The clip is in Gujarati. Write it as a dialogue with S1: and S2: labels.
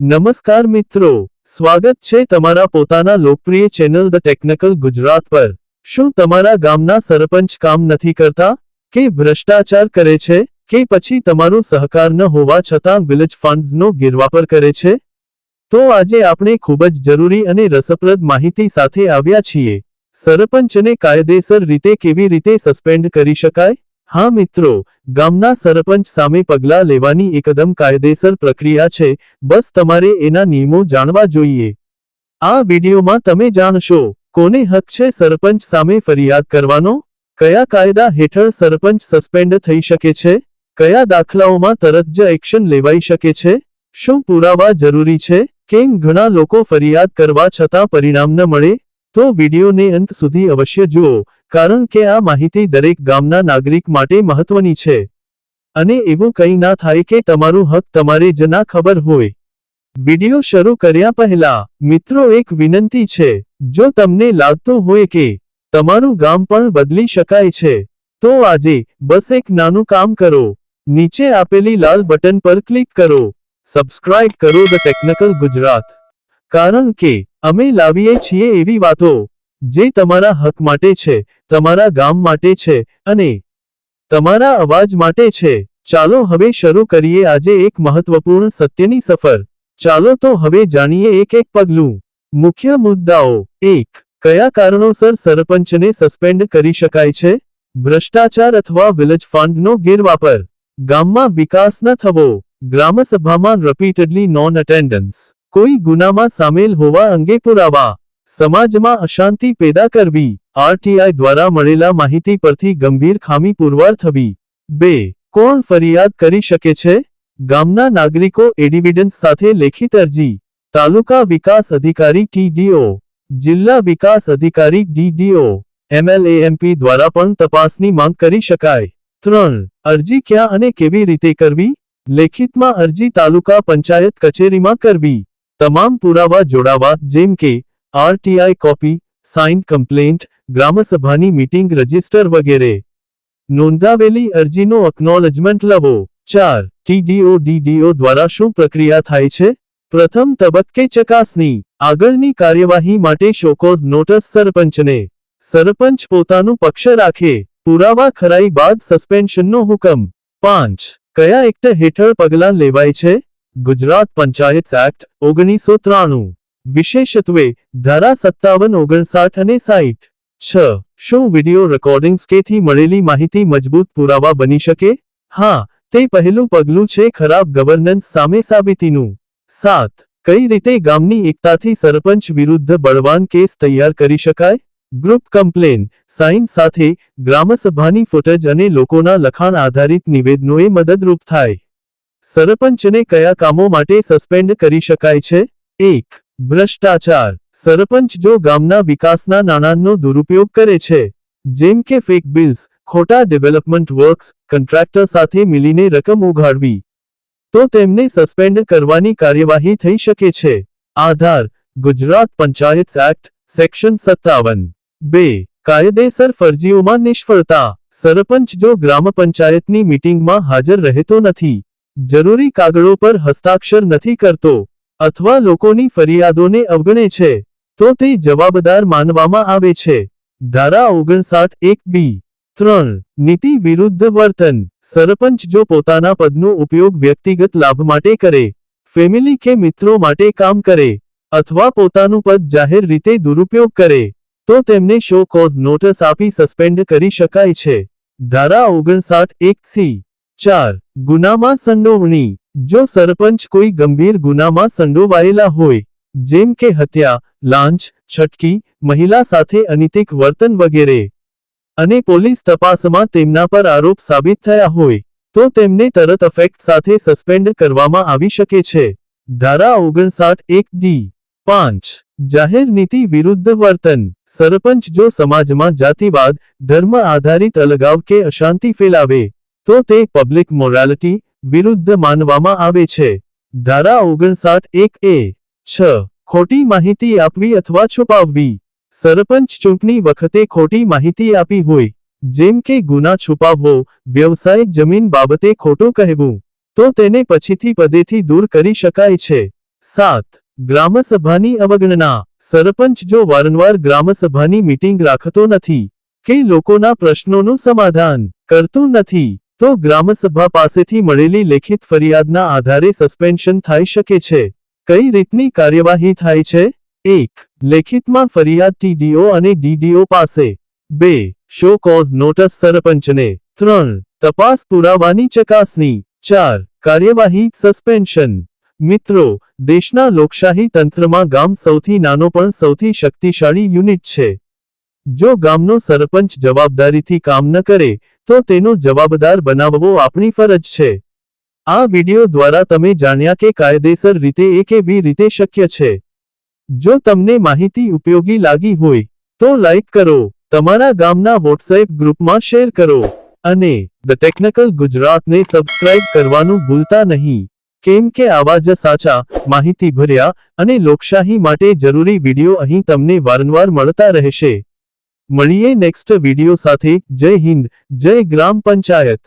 S1: નમસ્કાર મિત્રો, સ્વાગત છે તમારા પોતાના લોકપ્રિય ચેનલ ધ ટેકનિકલ ગુજરાત પર. શું તમારા ગામના સરપંચ કામ નથી કરતા? કે ભ્રષ્ટાચાર કરે છે? કે પછી તમારું સહકાર ન હોવા છતાં વિલેજ ફંડ્સનો ગેરવાપર કરે છે? તો આજે આપણે ખૂબ જ જરૂરી અને રસપ્રદ માહિતી સાથે આવ્યા છીએ. સરપંચને કાયદેસર રીતે કેવી રીતે સસ્પેન્ડ કરી શકાય? હા મિત્રો, ગામના સરપંચ સામે પગલાં લેવાની એકદમ કાયદેસર પ્રક્રિયા છે, બસ તમારે એના નિયમો જાણવા જોઈએ. આ વિડીયોમાં તમે જાણશો, કોને હક છે સરપંચ સામે ફરિયાદ કરવાનો? કયા કાયદા હેઠળ સરપંચ સસ્પેન્ડ થઈ શકે છે? કયા દાખલાઓમાં તરત જ એક્શન લેવાઈ શકે છે? શું પુરાવા જરૂરી છે? કેમ ઘણા લોકો ફરિયાદ કરવા છતાં પરિણામ ન મળે? તો વિડીયોને અંત સુધી અવશ્ય જુઓ. કારણ કે આ માહિતી દરેક ગામના નાગરિક માટે મહત્વની છે. અને એવું કંઈ ના થાય કે તમારું હક તમારે જ ના ખબર હોય. વિડિયો શરૂ કર્યા પહેલા, મિત્રો એક વિનંતી છે, જો તમને લાગતું હોય કે તમારું ગામ પણ બદલી શકાય છે, તો આજે બસ એક નાનું કામ કરો. નીચે આપેલી લાલ બટન પર ક્લિક કરો. સબસ્ક્રાઇબ કરો ધ ટેકનિકલ ગુજરાત. કારણ કે અમે લાવીએ છીએ એવી વાતો. જે તમારા હક માટે છે, તમારા ગામ માટે છે અને તમારા અવાજ માટે છે. ચાલો હવે શરૂ કરીએ આજે એક મહત્વપૂર્ણ સત્યની સફર. ચાલો તો હવે જાણીએ એક એક પગલું. મુખ્ય મુદ્દાઓ. એક, કયા કારણોસર સરપંચને સસ્પેન્ડ કરી શકાય છે? ભ્રષ્ટાચાર અથવા વિલેજ ફંડનો ગેરવાપર. ગામમાં વિકાસ ન થવો. ગ્રામસભામાં રિપીટેડલી નોન અટેન્ડન્સ કોઈ ગુનામાં સામેલ હોવા અંગે પુરાવા. સમાજમાં અશાંતિ પેદા કરવી. આરટીઆઈ દ્વારા મળેલા માહિતી પરથી ગંભીર ખામી પુરવાર થવી. બે, કોણ ફરિયાદ કરી શકે છે? ગામના નાગરિકો એડિવિડન્સ સાથે લેખિત અરજી. તાલુકા વિકાસ અધિકારી ટીડીઓ. જિલ્લા વિકાસ અધિકારી ડીડીઓ. એમએલએએમપી દ્વારા પણ તપાસની માંગ કરી શકાય. ત્રણ, અરજી ક્યાં અને કેવી રીતે કરવી? લેખિતમાં અરજી તાલુકા પંચાયત કચેરીમાં કરવી. તમામ પુરાવા જોડાવા, જેમ કે આરટીઆઈ કોપી સાઇન કમ્પ્લેન્ટ, ગ્રામસભાની મીટિંગ રજિસ્ટર વગેરે. નોંધાવેલી અરજીનો અકનોલેજમેન્ટ લવો. ચાર, ટીડીઓ, ડીડીઓ દ્વારા શું પ્રક્રિયા થાય છે? પ્રથમ તબક્કે ચકાસણી. આગળની કાર્યવાહી માટે શોકોઝ નોટિસ સરપંચને. સરપંચ પોતાનું પક્ષ રાખે. પુરાવા ખરાઈ બાદ સસ્પેન્શનનો હુકમ. પાંચ, કયા એક્ટ હેઠળ પગલાં લેવાય છે? ગુજરાત પંચાયત એક્ટ ઓગણીસો ત્રાણું. વિશેષત્વે ધારા સત્તાવન, ઓગણસાઠ અને સાઠ છ. શું વિડિયો રેકોર્ડિંગ્સ કેથી મળેલી માહિતી મજબૂત પુરાવા બની શકે? હા, તે પહેલું પગલું છે ખરાબ ગવર્નન્સ સામે સાબિતીનું. સાત. કઈ રીતે ગામની એકતાથી સરપંચ વિરુદ્ધ બળવાન કેસ તૈયાર કરી શકાય? ગ્રુપ કમ્પ્લેન સાઇન સાથે ગ્રામસભાની ફૂટેજ અને લોકોના લખાણ આધારિત નિવેદનોએ મદદરૂપ થાય. સરપંચને કયા કામો માટે સસ્પેન્ડ કરી શકાય છે? એક. ભ્રષ્ટાચાર. સરપંચ જો ગામના વિકાસના નાણાંનો દુરુપયોગ કરે છે, જેમ કે ફેક બિલ્સ ખોટા ડેવલપમેન્ટ વર્ક્સ કોન્ટ્રાક્ટર સાથે મિલીને રકમ ઉઘાડવી, તો તેમને સસ્પેન્ડ કરવાની કાર્યવાહી થઈ શકે છે. આધાર, ગુજરાત પંચાયત એક્ટ સેક્શન સત્તાવન. બે, કાયદેસર ફરજીઓમાં નિષ્ફળતા. સરપંચ જો ગ્રામ પંચાયતની મીટિંગમાં હાજર રહેતો નથી, જરૂરી કાગળો પર હસ્તાક્ષર નથી કરતો અથવા લોકોની ફરિયાદોને અવગણે છે, તો તે જવાબદાર માનવામાં આવે છે. ધારા ઓગણસાઠ એક બી. ત્રણ. નીતિ વિરુદ્ધ વર્તન. સરપંચ જો પોતાના પદનો ઉપયોગ વ્યક્તિગત લાભ માટે કરે, ફેમિલી કે મિત્રો માટે કામ કરે, અથવા પોતાનું પદ જાહેર રીતે દુરુપયોગ કરે, તો તેમને શો કોઝ નોટિસ આપી સસ્પેન્ડ કરી શકાય છે. ધારા ઓગણસાઠ એક સી. ચાર, ગુનામાં સંડોવણી. જો સરપંચ કોઈ ગંભીર ગુનામાં સંડોવાયેલા હોય, જેમ કે હત્યા, લાંચ, છટકી, મહિલા સાથે અનૈતિક વર્તન વગેરે અને પોલીસ તપાસમાં તેમના પર આરોપ સાબિત થયા હોય, તો તેમને તરત અફેક્ટ સાથે સસ્પેન્ડ કરવામાં આવી શકે છે. ધારા ઓગણસાઠ એક ડી. પાંચ. જાહેર નીતિ વિરુદ્ધ વર્તન. સરપંચ જો સમાજમાં જાતિવાદ, ધર્મ આધારિત અલગાવ કે અશાંતિ ફેલાવે તો તે પબ્લિક મોરાલિટી વિરુદ્ધ માનવામાં આવે છે. ધારા ઓગણસાઠ એક એ, છ, ખોટી માહિતી આપવી અથવા છુપાવવી. સરપંચ ચૂંટણી વખતે ખોટી માહિતી આપી હોય, જેમ કે ગુના છુપાવવો વ્યવસાયિક જમીન બાબતે ખોટું કહેવું, તો તેને પછીથી પદેથી દૂર કરી શકાય છે. સાત, ગ્રામસભાની અવગણના. સરપંચ જો વારંવાર ગ્રામસભાની મીટિંગ રાખતો નથી, કે લોકોના પ્રશ્નોનું સમાધાન કરતું નથી તો ગ્રામસભા પાસેથી મળેલી લેખિત ફરિયાદના આધારે સસ્પેન્શન થઈ શકે છે. કઈ રીતની કાર્યવાહી થાય છે? એક, લેખિતમાં ફરિયાદ ટીડીઓ અને ડીડીઓ પાસે. બે, શો કોઝ નોટિસ સરપંચને. ત્રણ, તપાસ પુરાવાની ચકાસણી. ચાર, કાર્યવાહી સસ્પેન્શન. મિત્રો, દેશના લોકશાહી તંત્રમાં ગામ સૌથી નાનો પણ સૌથી શક્તિશાળી યુનિટ છે. જો ગામનો સરપંચ જવાબદારીથી કામ ન કરે, તો તેનો જવાબદાર બનાવવો આપણી ફરજ છે. આ વિડિયો દ્વારા તમે જાણ્યા કે કાયદેસર રીતે એ કેવી રીતે શક્ય છે. જો તમને માહિતી ઉપયોગી લાગી હોય, તો લાઈક કરો, તમારા ગામના વોટ્સએપ ગ્રુપમાં શેર કરો, અને ધ ટેકનિકલ ગુજરાતને સબસ્ક્રાઇબ કરવાનું ભૂલતા નહીં. કેમ કે આવા જ સાચા માહિતી ભર્યા અને લોકશાહી માટે જરૂરી વિડિયો અહીં તમને વારંવાર મળતા રહેશે. મળીએ નેક્સ્ટ વિડિયો સાથે. જય હિન્દ જય ગ્રામ પંચાયત.